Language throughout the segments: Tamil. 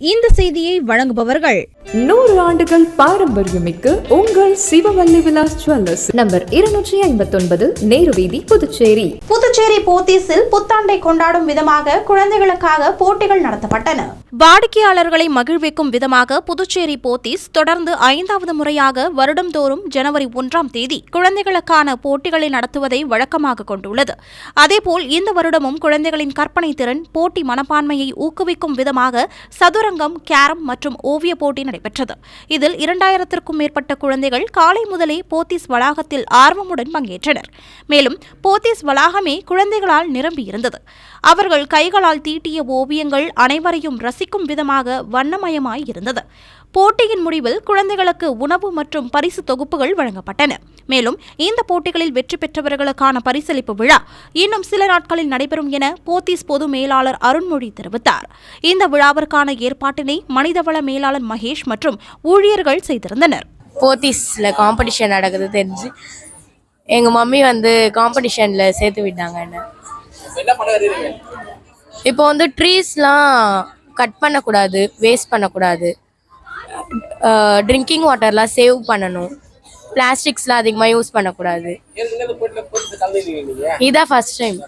இந்த செய்தியை வழங்குபவர்கள் நூறு ஆண்டுகள் பாரம்பரியமிக்க உங்கள் சிவவல்லி விலாஸ் ஜுவல்லர்ஸ். நம்பர் இருநூற்றி ஐம்பத்தொன்பது நேரு வீதி புதுச்சேரி புதுச்சேரி போத்தீஸில் புத்தாண்டை கொண்டாடும் விதமாக குழந்தைகளுக்காக போட்டிகள் நடத்தப்பட்டன. வாடிக்கையாளர்களை மகிழ்விக்கும் விதமாக புதுச்சேரி போத்தீஸ் தொடர்ந்து ஐந்தாவது முறையாக வருடம்தோறும் ஜனவரி ஒன்றாம் தேதி குழந்தைகளுக்கான போட்டிகளை நடத்துவதை வழக்கமாக கொண்டுள்ளது. அதேபோல் இந்த வருடமும் குழந்தைகளின் கற்பனை திறன் போட்டி மனப்பான்மையை ஊக்குவிக்கும் விதமாக சதுரங்கம் கேரம் மற்றும் ஓவிய போட்டி நடைபெற்றது. இதில் இரண்டாயிரத்திற்கும் மேற்பட்ட குழந்தைகள் காலை முதலே போத்தீஸ் வளாகத்தில் ஆர்வமுடன் பங்கேற்றனர். மேலும் போத்தீஸ் வளாகமே குழந்தைகளால் நிரம்பியிருந்தது அவர்கள் கைகளால் தீட்டிய ஓவியங்கள் அனைவரையும் ரசிக்கும் விதமாக வண்ணமயமாய் இருந்தது. போட்டியின் முடிவில் குழந்தைகளுக்கு உணவு மற்றும் பரிசு தொகுப்புகள் வழங்கப்பட்டன. மேலும் இந்த போட்டிகளில் வெற்றி பெற்றவர்களுக்கான பரிசளிப்பு விழா இன்னும் சில நாட்களில் நடைபெறும் என போத்தீஸ் பொது மேலாளர் அருண்மொழி தெரிவித்தார். இந்த விழாவிற்கான ஏற்பாட்டினை மனிதவள மேலாளர் மகேஷ் மற்றும் ஊழியர்கள் செய்திருந்தனர். போத்தீஸில் காம்படிஷன் நடக்குது தெரிஞ்சு. எங்கள் மம்மி வந்து காம்படிஷனில் சேர்த்து விட்டாங்க என்ன. இப்போ வந்து ட்ரீஸ்லாம் கட் பண்ணக்கூடாது வேஸ்ட் பண்ணக்கூடாது. ட்ரிங்கிங் வாட்டர்லாம் சேவ் பண்ணணும். பிளாஸ்டிக்ஸ்லாம் அதிகமாக யூஸ் பண்ணக்கூடாது. இதான் ஃபர்ஸ்ட் டைம்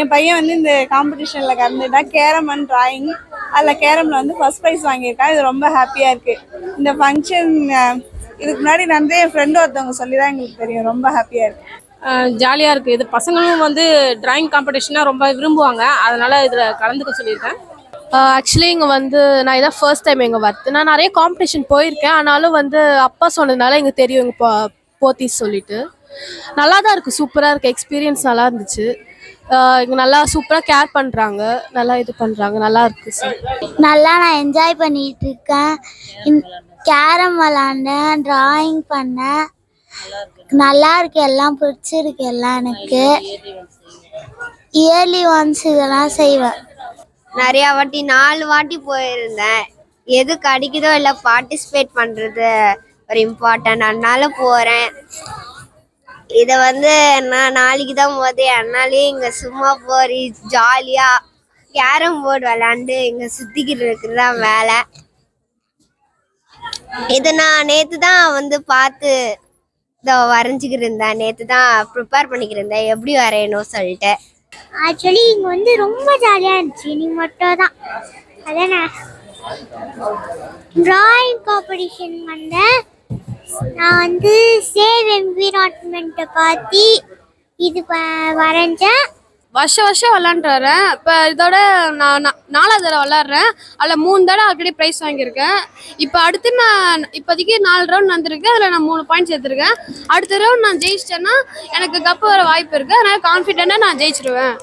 என் பையன் வந்து இந்த காம்படிஷனில் கலந்துட்டா கேரம் அண்ட் டிராயிங் அதில் கேரமில் வந்து ஃபர்ஸ்ட் ப்ரைஸ் வாங்கியிருக்கான் இது ரொம்ப ஹாப்பியாக இருக்குது இந்த ஃபங்க்ஷன் இதுக்கு முன்னாடி நடந்து என் ஃப்ரெண்டு ஒருத்தவங்க சொல்லி தான் எங்களுக்கு தெரியும். ரொம்ப ஹாப்பியாக இருக்குது ஜாலியாக இருக்குது இது பசங்களும் வந்து டிராயிங் காம்படிஷனாக ரொம்ப விரும்புவாங்க. அதனால் இதில் கலந்துக்க சொல்லியிருக்கேன். ஆக்சுவலி இங்கே வந்து நான் இதான் ஃபர்ஸ்ட் டைம் இங்கே வரது நான் நிறைய காம்படிஷன் போயிருக்கேன். ஆனாலும் வந்து அப்பா சொன்னதுனால எங்களுக்கு தெரியும் எங்கள் போ போத்தீஸ் சொல்லிட்டு. நல்லா தான் இருக்குது சூப்பராக இருக்குது எக்ஸ்பீரியன்ஸ் நல்லா இருந்துச்சு. இங்கே நல்லா சூப்பராக கேர் பண்ணுறாங்க நல்லா இது பண்ணுறாங்க நல்லா இருக்குது சார் நல்லா நான் என்ஜாய் பண்ணிட்டு இருக்கேன். கேரம் விளாண்டேன் டிராயிங் பண்ணேன். நல்லா இருக்கு எல்லாம் பிடிச்சிருக்கு எல்லாம் எனக்கு. இயர்லி ஒன்ஸ் இதெல்லாம் செய்வேன். நிறையா வாட்டி நாலு வாட்டி போயிருந்தேன். எது கிடைக்குதோ இல்லை பார்ட்டிசிபேட் பண்ணுறது ஒரு இம்பார்ட்டன்ட் அதனால போகிறேன் இதை வந்து நான் நாளைக்கு தான் போதே அதனாலே இங்கே சும்மா போய் ஜாலியாக கேரம் போர்டு விளாண்டு இங்கே சுற்றிக்கிட்டு இருக்கிறது தான் வேலை. இது நான் நேற்று தான் வந்து பார்த்து இதோ வரைஞ்சிக்கிட்டு இருந்தேன் நேற்று தான் ப்ரிப்பேர் பண்ணிக்கிட்டு இருந்தேன் எப்படி வரையணும் சொல்லிட்டு. ஆக்சுவலி இங்கே வந்து ரொம்ப ஜாலியாக இருந்துச்சு. நீ மட்டும் தான். அதானே? டிராயிங் காம்படிஷன் வந்தேன் நான் வந்து சேவ் என்விரான்மெண்ட்டை பார்த்து இது வரைஞ்சேன். வருஷம் வருஷம் விளாண்டு வரேன். இப்போ இதோட நான் நாலாவது தடவை விளாட்றேன். அதில் மூணு தடவை ஆல்ரெடி ப்ரைஸ் வாங்கியிருக்கேன். இப்போ அடுத்து நான் இப்போதைக்கு நாலு ரவுண்ட் வந்திருக்கேன் அதில் நான் மூணு பாயிண்ட்ஸ் சேர்த்துருக்கேன் அடுத்த ரவுண்ட் நான் ஜெயிச்சிட்டேன்னா எனக்கு கப்பு வர வாய்ப்பு இருக்குது அதனால் கான்ஃபிடென்ட்டாக நான் ஜெயிச்சிருவேன்.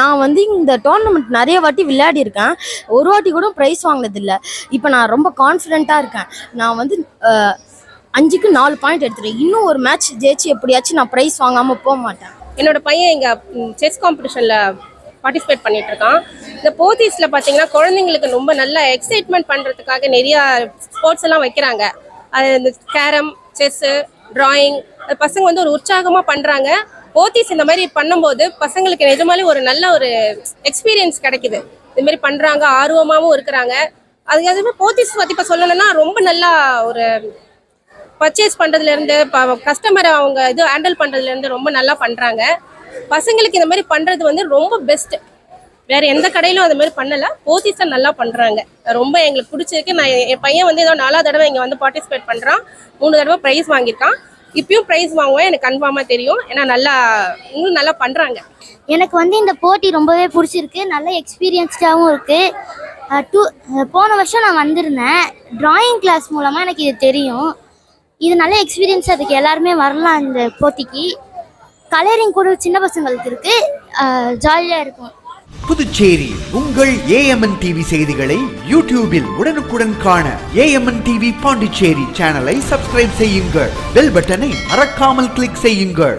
நான் வந்து இந்த டோர்னமெண்ட் நிறைய வாட்டி விளையாடியிருக்கேன். ஒரு வாட்டி கூட ப்ரைஸ் வாங்கினதில்லை. இப்போ நான் ரொம்ப கான்ஃபிடென்ட்டாக இருக்கேன். நான் வந்து அஞ்சுக்கு நாலு பாயிண்ட் எடுத்துட்டேன். இன்னும் ஒரு மேட்ச் ஜெயிச்சு எப்படியாச்சும் நான் ப்ரைஸ் வாங்காமல் போக மாட்டேன். என்னோட பையன் இங்கே செஸ் காம்படிஷனில் பார்ட்டிசிபேட் பண்ணிட்டு இருக்கான் இந்த போத்தீஸில் பார்த்தீங்கன்னா குழந்தைங்களுக்கு ரொம்ப நல்ல எக்ஸைட்மெண்ட் பண்ணுறதுக்காக நிறையா ஸ்போர்ட்ஸ் எல்லாம் வைக்கிறாங்க. அது இந்த கேரம் செஸ்ஸு டிராயிங் பசங்க வந்து ஒரு உற்சாகமாக பண்ணுறாங்க போத்தீஸ் இந்த மாதிரி பண்ணும்போது பசங்களுக்கு நிஜமாலே ஒரு நல்ல ஒரு எக்ஸ்பீரியன்ஸ் கிடைக்குது. இந்த மாதிரி பண்ணுறாங்க ஆர்வமாகவும் இருக்கிறாங்க. அதுக்கு எதுவுமே போத்தீஸ் பற்றி இப்போ சொல்லணும்னா ரொம்ப நல்லா ஒரு பர்ச்சேஸ் பண்ணுறதுலேருந்து கஸ்டமரை அவங்க இது ஹேண்டில் பண்ணுறதுலேருந்து ரொம்ப நல்லா பண்ணுறாங்க பசங்களுக்கு இந்த மாதிரி பண்ணுறது வந்து ரொம்ப பெஸ்ட்டு வேறு எந்த கடையிலும் அந்த மாதிரி பண்ணலை. போத்தீஸாக நல்லா பண்ணுறாங்க ரொம்ப எங்களுக்கு பிடிச்சிருக்கு. நான் என் பையன் வந்து ஏதோ நாலாவது தடவை இங்கே வந்து பார்ட்டிசிபேட் பண்ணுறான் மூணு தடவை ப்ரைஸ் வாங்கியிருக்கான். இப்பயும் ப்ரைஸ் வாங்குவேன். எனக்கு கன்ஃபார்மாக தெரியும். ஏன்னா நல்லா இன்னும் நல்லா பண்ணுறாங்க எனக்கு வந்து இந்த போட்டி ரொம்பவே பிடிச்சிருக்கு. நல்ல எக்ஸ்பீரியன்ஸ்டாகவும் இருக்குது டூ போன வருஷம் நான் வந்திருந்தேன். ட்ராயிங் கிளாஸ் மூலமாக எனக்கு இது தெரியும். இது நல்ல எக்ஸ்பீரியன்ஸாக அதுக்கு எல்லாருமே வரலாம் இந்த போட்டிக்கு. கலரிங் கூட சின்ன பசங்களுக்கு இருக்கு. ஜாலியாக இருக்கும். புதுச்சேரி உங்கள் ஏஎம்என் டிவி செய்திகளை யூடியூபில் உடனுக்குடன் காண ஏஎம்என் டிவி பாண்டிச்சேரி சேனலை சப்ஸ்கிரைப் செய்யுங்கள். பெல் பட்டனை மறக்காமல் கிளிக் செய்யுங்கள்.